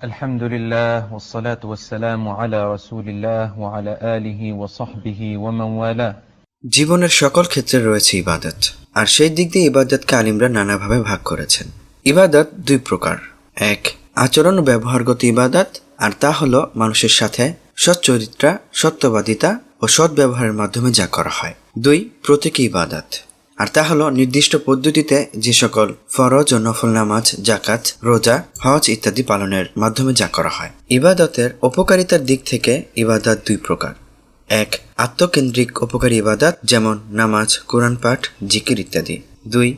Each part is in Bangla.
الحمد لله والصلاة والسلام على رسول الله وعلى آله وصحبه ومن والاه জীবনের সকল ক্ষেত্রে রয়েছে ইবাদত আর সেই দিক দিয়ে ইবাদতকে আলিমরা নানাভাবে ভাগ করেছেন ইবাদত দুই প্রকার এক আচরণ ও ব্যবহারগত ইবাদত আর তা হলো মানুষের সাথে সচ্চরিত্রা সত্যবাদিতা ও সৎ ব্যবহারের মাধ্যমে যা করা হয় দুই প্রতীকী ইবাদত আর তা হলো নির্দিষ্ট পদ্ধতিতে যে সকল ফরজ ও নফল নামাজ জাকাত রোজা, হজ ইত্যাদি পালনের মাধ্যমে যা করা হয়। ইবাদতের উপকারিতার দিক থেকে ইবাদত দুই প্রকার। এক, আত্মকেন্দ্রিক উপকারী ইবাদত, যেমন নামাজ, কোরআন পাঠ, জিকির ইত্যাদি। দুই,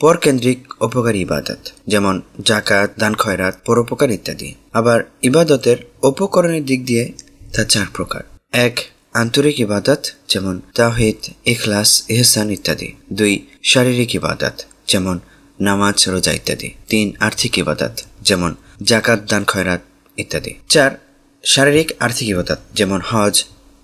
পরকেন্দ্রিক উপকারী ইবাদত, যেমন জাকাত দান খয়রাত, পরোপকার ইত্যাদি। আবার ইবাদতের উপকরণের দিক দিয়ে তা চার প্রকার। এক আন্তরিক ইবাদত, যেমন তাহিদ এখলাস এহসান ইত্যাদি। দুই, শারীরিক ইবাদত, যেমন নামাজ, রোজা ইত্যাদি। তিন, আর্থিক ইবাদত, যেমন জাকাত দান, খয়রাত ইত্যাদি। চার, শারীরিক, আর্থিক ইবাদত, যেমন হজ,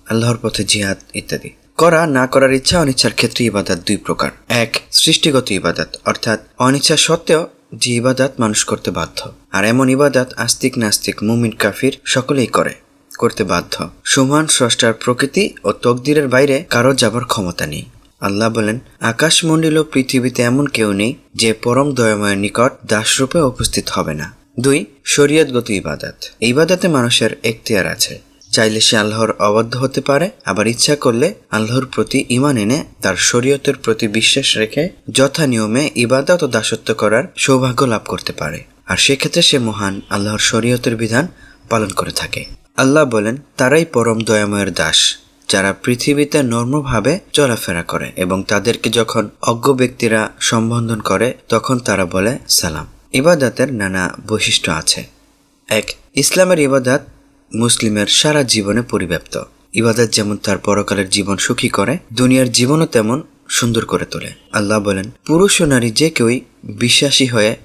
আল্লাহর পথে জিহাদ ইত্যাদি। করা, না করার ইচ্ছা, অনিচ্ছার ক্ষেত্রে ইবাদত দুই প্রকার। এক, সৃষ্টিগত ইবাদত, অর্থাৎ অনিচ্ছা সত্ত্বেও যে ইবাদাত মানুষ করতে বাধ্য। আর এমন ইবাদাত আস্তিক নাস্তিক মুমিন কাফির সকলেই করে। করতে বাধ্য। সমান স্রষ্টার প্রকৃতি ও তকদিরের বাইরে কারও যাবার ক্ষমতা নেই। আল্লাহ বলেন, আকাশমণ্ডল ও পৃথিবীতে এমন কেউ নেই যে পরম দয়াময়ের নিকট দাসরূপে উপস্থিত হবে না। দুই শরীয়তগত ইবাদত। ইবাদতে মানুষের এখতিয়ার আছে। চাইলে সে আল্লাহর অবাধ্য হতে পারে, আবার ইচ্ছা করলে আল্লাহর প্রতি ইমান এনে তার শরীয়তের প্রতি বিশ্বাস রেখে যথা নিয়মে ইবাদত ও দাসত্ব করার সৌভাগ্য লাভ করতে পারে। আর সেক্ষেত্রে সে মহান আল্লাহর শরীয়তের বিধান পালন করে থাকে। আল্লাহ বলেন, তারাই পরম দয়াময়ের দাস, যারা পৃথিবীতে নর্মভাবে চলাফেরা করে এবং তাদেরকে যখন অজ্ঞ ব্যক্তিরা সম্বোধন করে, তখন তারা বলে, সালাম। ইবাদাতের নানা বৈশিষ্ট্য আছে। এক, ইসলামের ইবাদাত মুসলিমের সারা জীবনে পরিব্যাপ্ত। ইবাদত যেমন তার পরকালের জীবন সুখী করে, দুনিয়ার জীবনও তেমন সুন্দর করে তোলে। আল্লাহ বলেন, পুরুষ ও নারী যে কেউই বিশ্বাসী হয়ে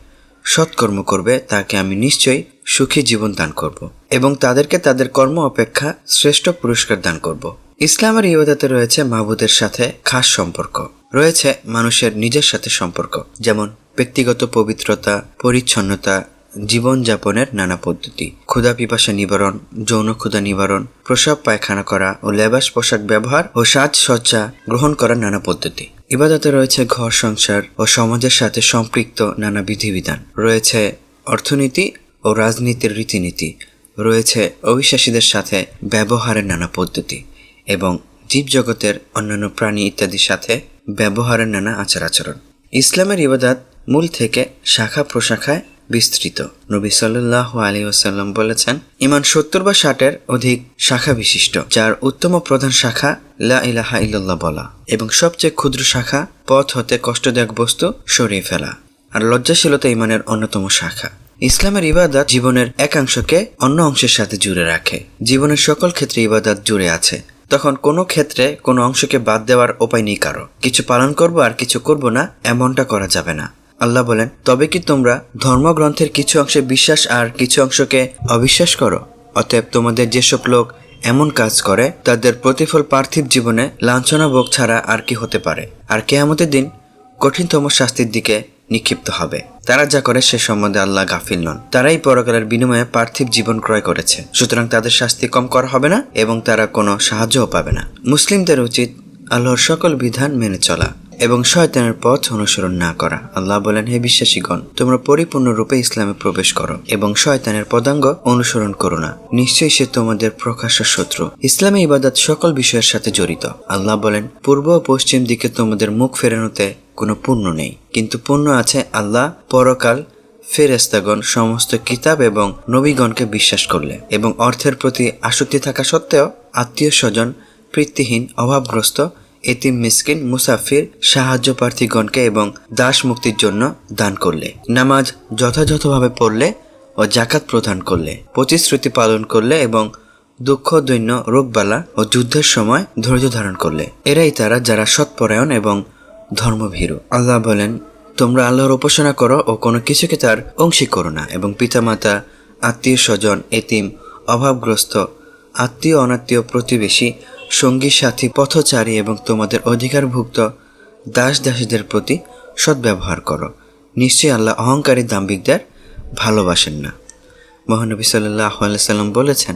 সৎকর্ম করবে, তাকে আমি নিশ্চয়ই সুখী জীবন দান করব এবং তাদেরকে তাদের কর্ম অপেক্ষা শ্রেষ্ঠ পুরস্কার দান করব। ইসলামের ইবাদতে রয়েছে মাহবুদের সাথে খাস সম্পর্ক। রয়েছে মানুষের নিজের সাথে সম্পর্ক, যেমন ব্যক্তিগত পবিত্রতা, পরিচ্ছন্নতা, জীবনযাপনের নানা পদ্ধতি, ক্ষুধা পিপাসা নিবারণ, যৌন ক্ষুধা নিবারণ, প্রসাব পায়খানা করা ও লেবাস পোশাক ব্যবহার ও সাজসজ্জা গ্রহণ করার নানা পদ্ধতি। ইবাদতে রয়েছে ঘর সংসার ও সমাজের সাথে সম্পৃক্ত নানা বিধিবিধান। রয়েছে অর্থনীতি ও রাজনীতির রীতিনীতি রয়েছে অবিশ্বাসীদের সাথে ব্যবহারের নানা পদ্ধতি এবং জীবজগতের অন্যান্য প্রাণী ইত্যাদির সাথে ব্যবহারের নানা আচার আচরণ ইসলামের ইবাদাত মূল থেকে শাখা প্রশাখায় বিস্তৃত। নবী সাল্লাহ আলী ওসাল্লাম বলেছেন, ইমান সত্তর বা ষাটের অধিক শাখা বিশিষ্ট, যার উত্তম প্রধান শাখা লা ইলাহা ইল্লাল্লাহ বলা, এবং সবচেয়ে ক্ষুদ্র শাখা পথ হতে কষ্টদায়ক বস্তু সরিয়ে ফেলা, আর লজ্জাশীলতা ইমানের অন্যতম শাখা। ইসলামের ইবাদত জীবনের একাংশকে অন্য অংশের সাথে জুড়ে রাখে। জীবনের সকল ক্ষেত্রে ইবাদত জুড়ে আছে। তখন কোনো ক্ষেত্রে কোনো অংশকে বাদ দেওয়ার উপায় নেই কারও। কিছু পালন করব আর কিছু করব না, এমনটা করা যাবে না। আল্লাহ বলেন, তবে কি তোমরা ধর্মগ্রন্থের কিছু অংশে বিশ্বাস আর কিছু অংশকে অবিশ্বাস করো? অতএব তোমাদের যেসব লোক এমন কাজ করে, তাদের প্রতিফল পার্থিব জীবনে লাঞ্ছনা ভোগ ছাড়া আর কি হতে পারে? আর কেয়ামতের দিন কঠিনতম শাস্তির দিকে নিক্ষিপ্ত হবে। তারা যা করে সে সম্বন্ধে আল্লাহ গাফিল নন। তারাই পরকালের বিনিময়ে পার্থিব জীবন ক্রয় করেছে। সুতরাং তাদের শাস্তি কম করা হবে না এবং তারা কোনো সাহায্যও পাবে না। মুসলিমদের উচিত আল্লাহর সকল বিধান মেনে চলা এবং শয়তানের পথ অনুসরণ না করা। আল্লাহ বলেন, হে বিশ্বাসীগণ, তোমরা পরিপূর্ণরূপে ইসলামে প্রবেশ করো এবং শয়তানের পদাঙ্গ অনুসরণ করো না। নিশ্চয়ই সে তোমাদের প্রকাশ্য শত্রু। ইসলামী ইবাদত সকল বিষয়ের সাথে জড়িত। আল্লাহ বলেন, পূর্ব ও পশ্চিম দিকে তোমাদের মুখ ফেরানোতে কোনো পুণ্য নেই। কিন্তু পুণ্য আছে আল্লাহ, পরকাল ফেরেস্তাগণ সমস্ত কিতাব এবং নবীগণকে বিশ্বাস করলে এবং অর্থের প্রতি আসক্তি থাকা সত্ত্বেও আত্মীয় স্বজন, প্রীতিহীন, অভাবগ্রস্ত, এতিম মিসকিন, মুসাফির, সাহায্য প্রার্থীগণকে এবং দাস মুক্তির জন্য দান করলে, নামাজ যথাযথভাবে পড়লে ও জাকাত প্রদান করলে, প্রতিশ্রুতি পালন করলে এবং দুঃখ, দৈন্য, রোগবালা ও যুদ্ধের সময় ধৈর্য ধারণ করলে। এরাই তারা যারা সৎপরায়ণ এবং ধর্মভীরু। আল্লাহ বলেন, তোমরা আল্লাহর উপাসনা করো ও কোনো কিছুকে তার অংশী করো না এবং পিতামাতা, আত্মীয় স্বজন, এতিম, অভাবগ্রস্ত, আত্মীয় অনাত্মীয় প্রতিবেশী, সঙ্গী, সাথী, পথচারী এবং তোমাদের অধিকারভুক্ত দাস দাসীদের প্রতি সদ্ব্যবহার করো। নিশ্চয়ই আল্লাহ অহংকারী দাম্বিকদের ভালোবাসেন না। মহানবী সাল্লাহ সাল্লাম বলেছেন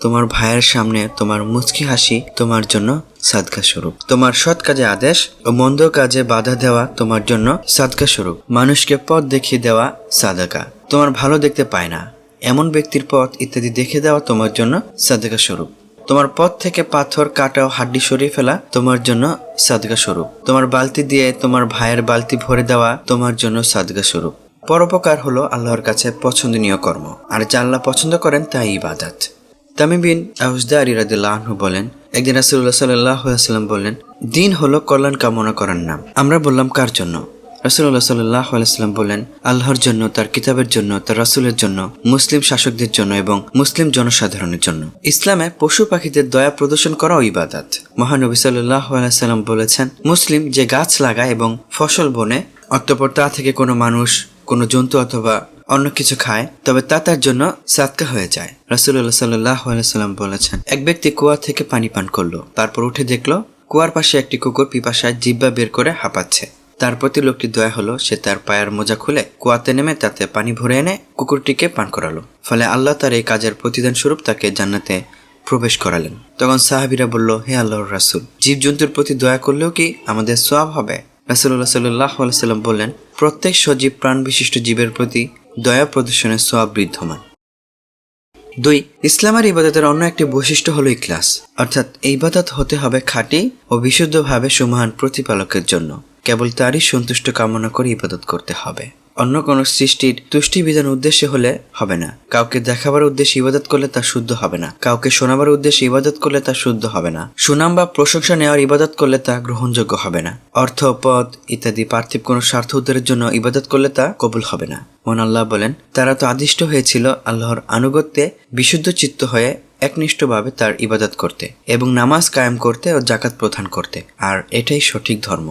তোমার ভাইয়ের সামনে তোমার মুচকি হাসি তোমার জন্য সাদকা স্বরূপ। তোমার সৎ কাজে আদেশ ও মন্দ কাজে বাধা দেওয়া তোমার জন্য সাদকা স্বরূপ। মানুষকে পথ দেখিয়ে দেওয়া সাদাকা। তোমার ভালো দেখতে পায় না। এমন ব্যক্তির পথ ইত্যাদি দেখে দেওয়া তোমার জন্য সাদকা স্বরূপ। তোমার পথ থেকে পাথর, কাটা ও হাড্ডি সরিয়ে ফেলা তোমার জন্য সাদকা স্বরূপ। তোমার বালতি দিয়ে তোমার ভাইয়ের বালতি ভরে দেওয়া তোমার জন্য সাদকা স্বরূপ। পরোপকার হলো আল্লাহর কাছে পছন্দনীয় কর্ম। আর যা আল্লাহ পছন্দ করেন তাই ইবাদাত। তামিম বিন আউজদারি রাদিল্লাহ আনহু বলেন, একদিন রাসুল্লাহ সাল্লাহ সাল্লাম বললেন, দিন হলো কল্যাণ কামনা করার নাম। আমরা বললাম, কার জন্য? রাসুল্লাহ সাল্লাহ আলাইসাল্লাম বললেন, আল্লাহর জন্য, তার কিতাবের জন্য, তার রাসুলের জন্য, মুসলিম শাসকদের জন্য এবং মুসলিম জনসাধারণের জন্য। ইসলামে পশু পাখিদের দয়া প্রদর্শন করাও ইবাদাত। মহানবী সাল্লাহ আলাইসাল্লাম বলেছেন, মুসলিম যে গাছ লাগায় এবং ফসল বনে, অতঃপর তা থেকে কোনো মানুষ, কোনো জন্তু অথবা অন্য কিছু খায়, তবে তা তার জন্য সাতকা হয়ে যায়। রাসুল্লাহ সাল্লাহ আলাইসাল্লাম বলেছেন, এক ব্যক্তি কুয়া থেকে পানি পান করল, তারপর উঠে দেখল, কুয়ার পাশে একটি কুকুর পিপাসায় জিব্বা বের করে হাঁপাচ্ছে। তার প্রতি লোকটি দয়া হলো, সে তার পায়ের মোজা খুলে কুয়াতে নেমে তাতে পানি ভরে এনে কুকুরটিকে পান করালো। ফলে আল্লাহ তার এই কাজের প্রতিদান স্বরূপ তাকে জান্নাতে প্রবেশ করালেন। তখন সাহাবিরা বলল, হে আল্লাহর রাসুল, জীবজন্তুর প্রতি দয়া করলেও কি আমাদের সোয়াব হবে? রাসুল্লাহ সাল্লাহ সাল্লাম বললেন, প্রত্যেক সজীব প্রাণ বিশিষ্ট জীবের প্রতি দয়া প্রদর্শনের সোয়াব বিদ্যমান। দুই ইসলামের ইবাদতের অন্য একটি বৈশিষ্ট্য হলো ইখলাস। অর্থাৎ এই ইবাদত হতে হবে খাঁটি ও বিশুদ্ধভাবে সুমহান প্রতিপালকের জন্য। কেবল তারই সন্তুষ্ট কামনা করে ইবাদত করতে হবে। অন্য কোনো সৃষ্টির তুষ্টি বিধান উদ্দেশ্যে হলে হবে না। কাউকে দেখাবার উদ্দেশ্যে ইবাদত করলে তা শুদ্ধ হবে না। কাউকে শোনাবার উদ্দেশ্যে ইবাদত করলে তা শুদ্ধ হবে না। সুনাম বা প্রশংসা নেওয়ার ইবাদত করলে তা গ্রহণযোগ্য হবে না। অর্থ পদ ইত্যাদি পার্থিব কোনো স্বার্থ উদ্ধারের জন্য ইবাদত করলে তা কবুল হবে না। মন আল্লাহ বলেন, তারা তো আদিষ্ট হয়েছিল আল্লাহর আনুগত্যে বিশুদ্ধ চিত্ত হয়ে একনিষ্ঠভাবে তার ইবাদত করতে এবং নামাজ কায়েম করতে ও জাকাত প্রদান করতে। আর এটাই সঠিক ধর্ম।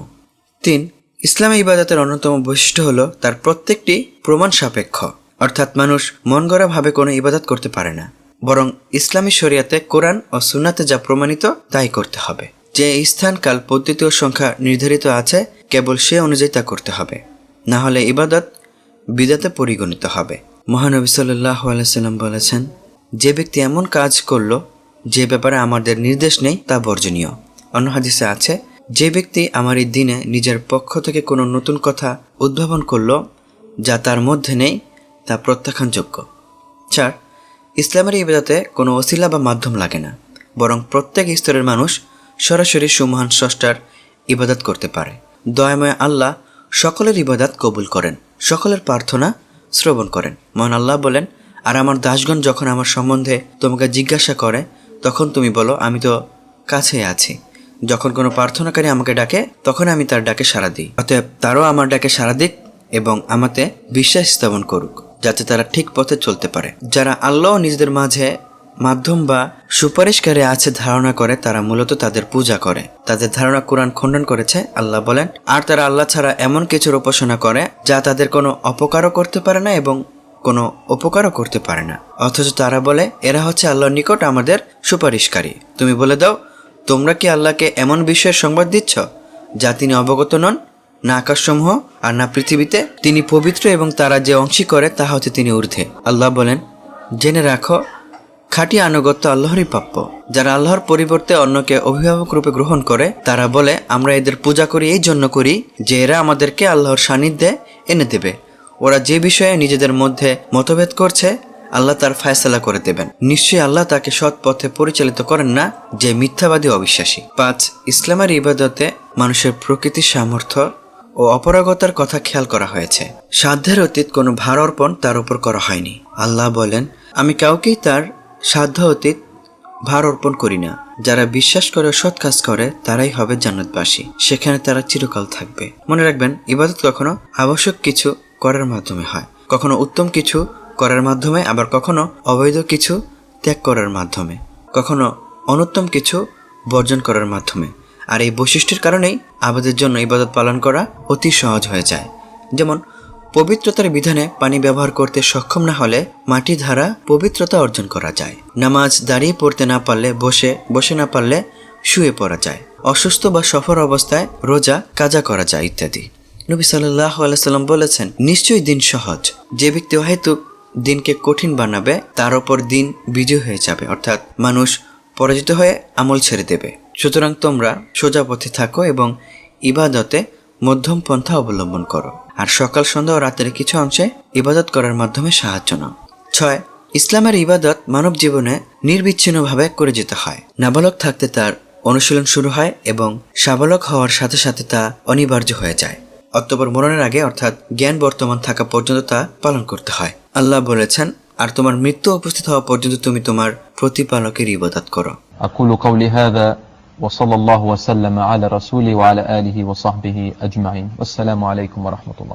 তিন, ইসলামী ইবাদতের অন্যতম বৈশিষ্ট্য হলো তার প্রত্যেকটি প্রমাণ সাপেক্ষ। অর্থাৎ মানুষ মন ভাবে কোনো ইবাদত করতে পারে না। বরং ইসলামী শরিয়াতে কোরআন ও সুনাতে যা প্রমাণিত, তাই করতে হবে। যে স্থান, কাল, পদ্ধতি ও সংখ্যা নির্ধারিত আছে, কেবল সে অনুযায়ী তা করতে হবে। না হলে ইবাদত বিদাতে পরিগণিত হবে। মহানবী সাল্লাহ আলাইসাল্লাম বলেছেন, যে ব্যক্তি এমন কাজ করল, যে ব্যাপারে আমাদের নির্দেশ নেই, তা বর্জনীয়। অন্য হাদিসে আছে যে ব্যক্তি আমার এই দিনে নিজের পক্ষ থেকে কোনো নতুন কথা উদ্ভাবন করল, যা তার মধ্যে নেই, তা প্রত্যাখ্যানযোগ্য। চার ইসলামের ইবাদতে কোনো অশিলা বা মাধ্যম লাগে না, বরং প্রত্যেক স্তরের মানুষ সরাসরি সুমহান স্রষ্টার ইবাদত করতে পারে। দয়াময় আল্লাহ সকলের ইবাদত কবুল করেন, সকলের প্রার্থনা শ্রবণ করেন। মহান আল্লাহ বলেন, আর আমার দাসগণ যখন আমার সম্বন্ধে তোমাকে জিজ্ঞাসা করে, তখন তুমি বলো, আমি তো কাছেই আছি। যখন কোনো প্রার্থনাকারী আমাকে ডাকে, তখন আমি তার ডাকে সাড়া দিই। অতএব তারও আমার ডাকে সাড়া দিক এবং আমাতে বিশ্বাস স্থাপন করুক, যাতে তারা ঠিক পথে চলতে পারে। যারা আল্লাহ নিজেদের মাঝে মাধ্যম বা সুপারিশকারী আছে ধারণা করে, তারা মূলত তাদের পূজা করে। তাদের ধারণা কোরআন খণ্ডন করেছে, আল্লাহ বলেন, আর তারা আল্লাহ ছাড়া এমন কিছুর উপাসনা করে, যা তাদের কোনো অপকারও করতে পারে না এবং কোনো উপকারও করতে পারে না। অথচ তারা বলে, এরা হচ্ছে আল্লাহর নিকট আমাদের সুপারিশকারী। তুমি বলে দাও তোমরা কি আল্লাহকে এমন বিষয়ের সংবাদ দিচ্ছ, যা তিনি অবগত নন? না আকাশসমূহ আর না পৃথিবীতে। তিনি পবিত্র এবং তারা যে অংশী করে তা হতে তিনি ঊর্ধ্বে। আল্লাহ বলেন, জেনে রাখো, খাঁটি আনুগত্য আল্লাহরই প্রাপ্য। যারা আল্লাহর পরিবর্তে অন্যকে অভিভাবক রূপে গ্রহণ করে, তারা বলে, আমরা এদের পূজা করি, এই জন্য করি, যে এরা আমাদেরকে আল্লাহর সান্নিধ্যে এনে দেবে। ওরা যে বিষয়ে নিজেদের মধ্যে মতভেদ করছে আল্লাহ তার ফায়সালা করে দেবেন। নিশ্চয়ই আল্লাহ তাকে সৎ পথে পরিচালিত করেন না যে মিথ্যাবাদী অবিশ্বাসী। পাঁচ, ইসলামের ইবাদতে মানুষের প্রকৃতির সামর্থ্য ও অপরাগতার কথা খেয়াল করা হয়েছে। সাধ্যের অতীত কোনো ভার অর্পণ তার উপর করা হয়নি। আল্লাহ বলেন, আমি কাউকেই তার সাধ্য অতীত ভার অর্পণ করি না। যারা বিশ্বাস করে সৎ কাজ করে, তারাই হবে জান্নাতবাসী। সেখানে তারা চিরকাল থাকবে। মনে রাখবেন, ইবাদত কখনো আবশ্যক কিছু করার মাধ্যমে হয়। কখনো উত্তম কিছু করার মাধ্যমে, আবার কখনো অবৈধ কিছু ত্যাগ করার মাধ্যমে, কখনো অনুত্তম কিছু বর্জন করার মাধ্যমে। আর এই বৈশিষ্ট্যের কারণেই আমাদের জন্য ইবাদত পালন করা অতি সহজ হয়ে যায়। যেমন, পবিত্রতার বিধানে পানি ব্যবহার করতে সক্ষম না হলে মাটি ধারা পবিত্রতা অর্জন করা যায়। নামাজ দাঁড়িয়ে পড়তে না পারলে বসে বসে না পারলে শুয়ে পড়া যায়। অসুস্থ বা সফর অবস্থায় রোজা, কাজা করা যায় ইত্যাদি। নবী সাল্লাহ আলাইসাল্লাম বলেছেন, নিশ্চয়ই দিন সহজ। যে ব্যক্তি অহেতুক দিনকে কঠিন বানাবে, তার উপর দিন বিজয় হয়ে যাবে। অর্থাৎ মানুষ পরাজিত হয়ে আমল ছেড়ে দেবে। সুতরাং তোমরা সোজা পথে থাকো এবং ইবাদতে মধ্যম পন্থা অবলম্বন করো। আর সকাল, সন্ধ্যা ও রাতের কিছু অংশে ইবাদত করার মাধ্যমে সাহায্য নাও। ছয়, ইসলামের ইবাদত মানব জীবনে নির্বিচ্ছিন্নভাবে করে যেতে হয়। নাবালক থাকতে তার অনুশীলন শুরু হয় এবং সাবালক হওয়ার সাথে সাথে তা অনিবার্য হয়ে যায়। অক্টোবর মরণের আগে অর্থাৎ জ্ঞান বর্তমান থাকা পর্যন্ত তা পালন করতে হয় আল্লাহ বলেছেন আর তোমার মৃত্যু উপস্থিত হওয়া পর্যন্ত তুমি তোমার প্রতিপালকের ইবাদত করো أقول قولي هذا وصلى الله وسلم على رسوله وعلى آله وصحبه أجمعين والسلام عليكم ورحمة الله